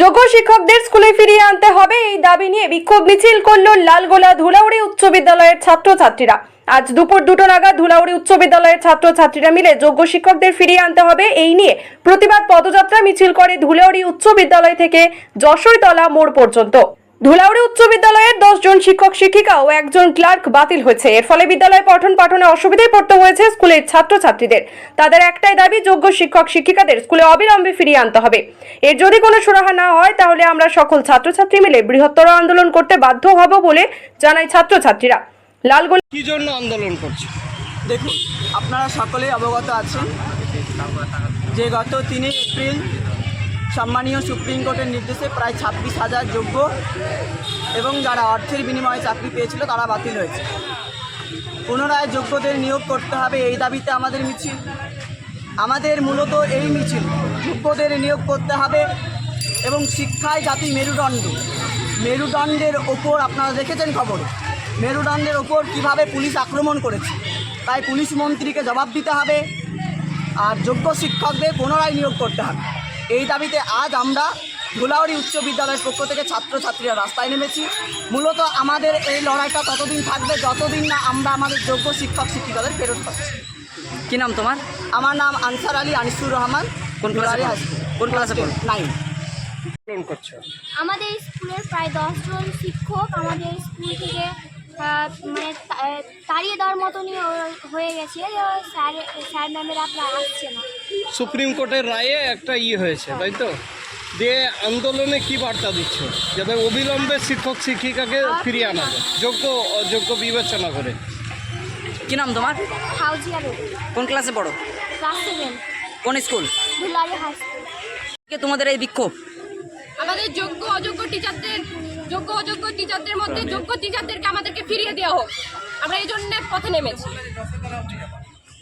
যোগ্য শিক্ষকদের স্কুলে ফিরিয়ে আনতে হবে এই দাবি নিয়ে বিক্ষোভ মিছিল করল লালগোলা ধুলাউড়ি উচ্চ বিদ্যালয়ের ছাত্রছাত্রীরা। আজ দুপুর দুটো নাগাদ ধুলাউড়ি উচ্চ বিদ্যালয়ের ছাত্রছাত্রীরা মিলে যোগ্য শিক্ষকদের ফিরিয়ে আনতে হবে এই নিয়ে প্রতিবাদ পদযাত্রা মিছিল করে ধুলাউড়ি উচ্চ বিদ্যালয় থেকে যশোরতলা মোড় পর্যন্ত। ধুলাউড়ি উচ্চ বিদ্যালয়ের দশ জন শিক্ষক শিক্ষিকা ও একজন ক্লার্ক বাতিল হয়েছে। এর ফলে বিদ্যালয়ে পঠন পাঠনে অসুবিধায় পড়তে হয়েছে স্কুলের ছাত্রছাত্রীদের। তাদের একটাই দাবি যোগ্য শিক্ষক শিক্ষিকাদের স্কুলে অবিলম্বে ফিরিয়ে আনতে হবে। এর যদি কোনো সুরাহা না হয় তাহলে আমরা সকল ছাত্রছাত্রী মিলে বৃহত্তর আন্দোলন করতে বাধ্য হব বলে জানায় ছাত্রছাত্রীরা। লালগোলা কি জন্য আন্দোলন করছে? দেখুন আপনারা সকলেই অবগত আছেন যে গত তিনই এপ্রিল সম্মানীয় সুপ্রিম কোর্টের নির্দেশে প্রায় ছাব্বিশ হাজার যোগ্য এবং যারা অর্থের বিনিময়ে চাকরি পেয়েছিল, তারা বাতিল হয়েছে। পুনরায় যোগ্যদের নিয়োগ করতে হবে এই দাবিতে আমাদের মিছিল। আমাদের মূলত এই মিছিল, যোগ্যদের নিয়োগ করতে হবে এবং শিক্ষায় জাতি মেরুদণ্ড। মেরুদণ্ডের ওপর আপনারা দেখেছেন খবর। মেরুদণ্ডের ওপর কীভাবে পুলিশ আক্রমণ করেছে, তাই পুলিশ মন্ত্রীকে জবাব দিতে হবে। আর যোগ্য শিক্ষকদের পুনরায় নিয়োগ করতে হবে। এই দাবিতে আজ আমরা ধুলাউড়ি উচ্চ বিদ্যালয়ের পক্ষ থেকে ছাত্রছাত্রীরা রাস্তায় নেমেছি। মূলত আমাদের এই লড়াইটা ততদিন থাকবে যতদিন না আমরা আমাদের যোগ্য শিক্ষক শিক্ষিকাদের ফেরত পাচ্ছি। কি নাম তোমার? আমার নাম আনসার আলী আনিসুর রহমান। কোন ক্লাসে। কোন ক্লাসে পড়ো? নাইন। আমাদের স্কুলের প্রায় দশজন শিক্ষক আমাদের স্কুল থেকে মানে তাড়িয়ে দেওয়ার মতনই হয়ে গেছে স্যার স্যার ম্যামেরা প্রায় আসছে না। সুপ্রিম কোর্টের রায়ে একটা ইয়ে হয়েছে তাই তো? দিয়ে আন্দোলনে কি বার্তা দিচ্ছ? যাতে অবিলম্বে শিক্ষক শিক্ষিকাকে ফিরিয়ে আনা যায়। যোগ্য অযোগ্য বিবেচনা করে। কি নাম তোমার? হাউজিয়া রোড। কোন ক্লাসে পড়ো? Class seven. কোন স্কুল? Dulari high school. কে তোমাদের এই বিক্ষোভ? আমাদের যোগ্য অযোগ্য টিচারদের যোগ্য অযোগ্য টিচারদের মধ্যে যোগ্য টিচারদেরকে আমাদেরকে ফিরিয়ে দেওয়া হোক। আমরা এই জন্য পথে নেমেছি।